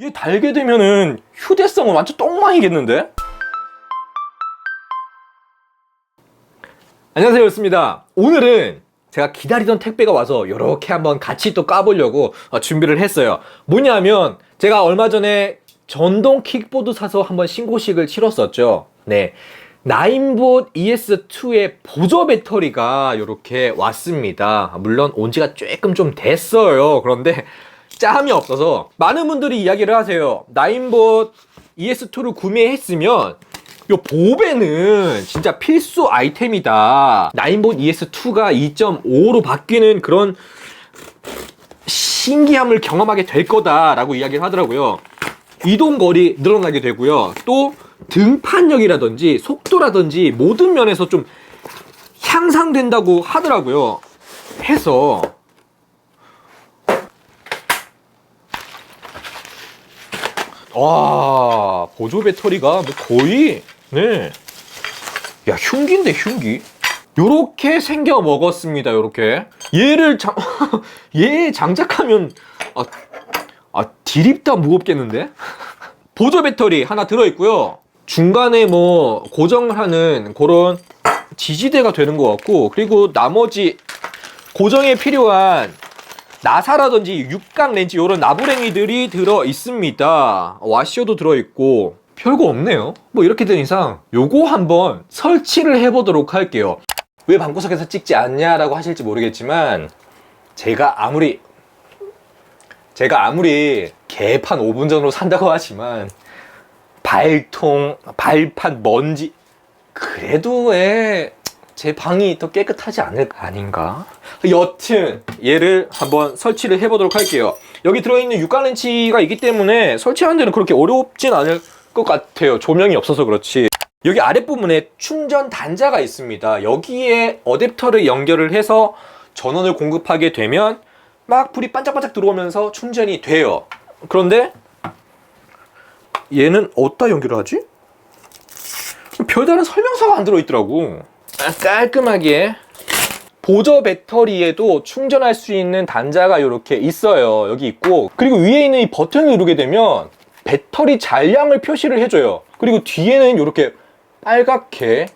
얘 달게 되면은 휴대성은 완전 똥망이겠는데? 안녕하세요, 였습니다. 오늘은 제가 기다리던 택배가 와서 이렇게 한번 같이 또 까보려고 어, 준비를 했어요. 뭐냐면 제가 얼마 전에 전동 킥보드 사서 한번 신고식을 치렀었죠. 네. 나인봇 ES2의 보조 배터리가 이렇게 왔습니다. 물론 온 지가 조금 좀 됐어요. 그런데 짬이 없어서 많은 분들이 이야기를 하세요. 나인봇 ES2를 구매했으면 요 보배는 진짜 필수 아이템이다. 나인봇 ES2가 2.5로 바뀌는 그런 신기함을 경험하게 될 거다라고 이야기를 하더라고요. 이동 거리 늘어나게 되고요. 또 등판력이라든지 속도라든지 모든 면에서 좀 향상된다고 하더라고요. 해서 와 보조 배터리가 뭐 거의 네. 야 흉기인데 흉기. 요렇게 생겨 먹었습니다. 요렇게 얘를 장, 얘 장착하면 아, 아 디립다 무겁겠는데? 보조 배터리 하나 들어 있고요. 중간에 뭐 고정을 하는 그런 지지대가 되는 것 같고 그리고 나머지 고정에 필요한 나사라든지 육각 렌치 이런 나부랭이들이 들어 있습니다. 와시오도 들어 있고 별거 없네요. 뭐 이렇게 된 이상 요거 한번 설치를 해보도록 할게요. 왜 방구석에서 찍지 않냐라고 하실지 모르겠지만 제가 아무리 제가 아무리 개판 5분 전으로 산다고 하지만 발통, 발판, 먼지 그래도 왜 제 방이 더 깨끗하지 않을 아닌가? 여튼 얘를 한번 설치를 해보도록 할게요. 여기 들어있는 육각 렌치가 있기 때문에 설치하는 데는 그렇게 어렵진 않을 것 같아요. 조명이 없어서 그렇지. 여기 아랫부분에 충전 단자가 있습니다. 여기에 어댑터를 연결을 해서 전원을 공급하게 되면 막 불이 반짝반짝 들어오면서 충전이 돼요. 그런데 얘는 어디다 연결을 하지? 별다른 설명서가 안 들어있더라고. 아, 깔끔하게 보조 배터리에도 충전할 수 있는 단자가 이렇게 있어요. 여기 있고 그리고 위에 있는 이 버튼을 누르게 되면 배터리 잔량을 표시를 해줘요. 그리고 뒤에는 이렇게 빨갛게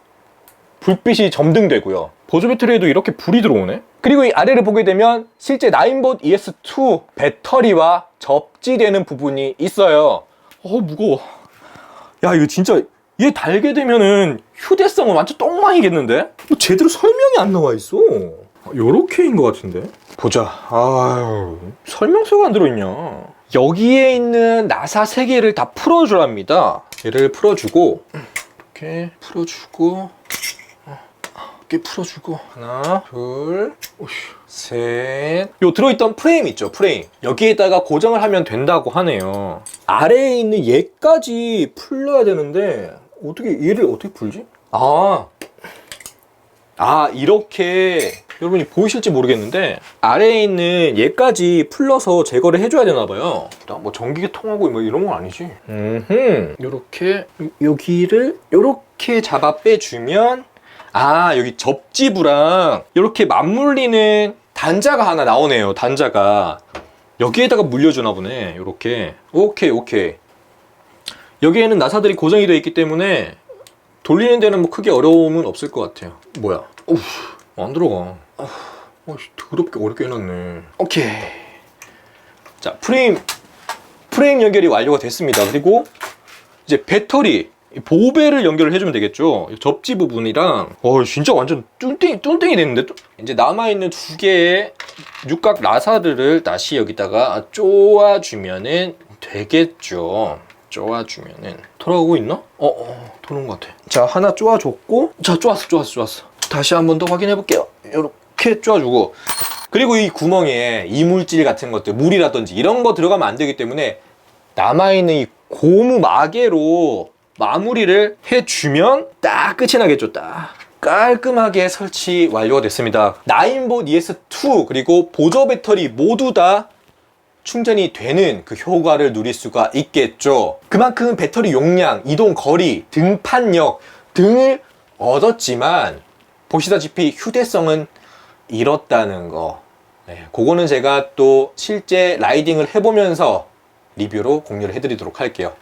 불빛이 점등되고요. 보조 배터리에도 이렇게 불이 들어오네. 그리고 이 아래를 보게 되면 실제 나인봇 ES2 배터리와 접지되는 부분이 있어요. 어 무거워. 야 이거 진짜 얘 달게 되면은 휴대성은 완전 똥망이겠는데? 뭐 제대로 설명이 안 나와 있어. 요렇게인 것 같은데? 보자. 아유, 설명서가 안 들어있냐. 여기에 있는 나사 세 개를 다 풀어주랍니다. 얘를 풀어주고, 이렇게 풀어주고, 이렇게 풀어주고, 하나, 둘, 오휴, 셋. 요 들어있던 프레임 있죠, 프레임. 여기에다가 고정을 하면 된다고 하네요. 아래에 있는 얘까지 풀러야 되는데, 어떻게, 얘를 어떻게 풀지? 아, 아, 이렇게, 여러분이 보이실지 모르겠는데, 아래에 있는 얘까지 풀러서 제거를 해줘야 되나 봐요. 뭐 전기계 통하고 뭐 이런 건 아니지. 음, 요렇게, 여기를, 요렇게 잡아 빼주면, 아, 여기 접지부랑 이렇게 맞물리는 단자가 하나 나오네요. 단자가. 여기에다가 물려주나 보네. 이렇게. 오케이, 오케이. 여기에는 나사들이 고정이 되어 있기 때문에 돌리는 데는 뭐 크게 어려움은 없을 것 같아요. 뭐야? 오우, 안 들어가. 아, 어이씨, 더럽게 어렵게 해놨네. 오케이. 자, 프레임, 프레임 연결이 완료가 됐습니다. 그리고 이제 배터리, 이 보배를 연결을 해주면 되겠죠. 이 접지 부분이랑, 어, 진짜 완전 뚱땡이, 뚱땡이 됐는데? 또? 이제 남아있는 두 개의 육각 나사들을 다시 여기다가 쪼아주면은 되겠죠. 쪼아주면은. 돌아오고 있나? 어, 어, 도는 것 같아. 자, 하나 쪼아줬고, 자, 쪼았어, 쪼았어, 쪼았어. 다시 한 번 더 확인해 볼게요. 이렇게 쪼아주고. 그리고 이 구멍에 이물질 같은 것들, 물이라든지 이런 거 들어가면 안 되기 때문에 남아있는 이 고무 마개로 마무리를 해주면 딱 끝이 나겠죠. 딱 깔끔하게 설치 완료가 됐습니다. 나인봇 ES2 그리고 보조 배터리 모두 다 충전이 되는 그 효과를 누릴 수가 있겠죠. 그만큼 배터리 용량, 이동 거리, 등판력 등을 얻었지만 보시다시피 휴대성은 잃었다는 거. 네, 그거는 제가 또 실제 라이딩을 해보면서 리뷰로 공유를 해드리도록 할게요.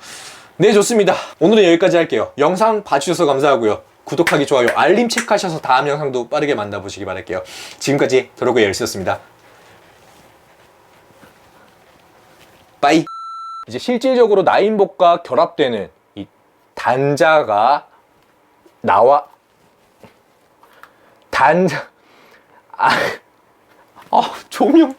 네, 좋습니다. 오늘은 여기까지 할게요. 영상 봐주셔서 감사하고요. 구독하기, 좋아요, 알림 체크하셔서 다음 영상도 빠르게 만나보시기 바랄게요. 지금까지 드로그 열쇠였습니다. 빠이. 이제 실질적으로 나인복과 결합되는 이 단자가 나와. 단자. 아아 조명.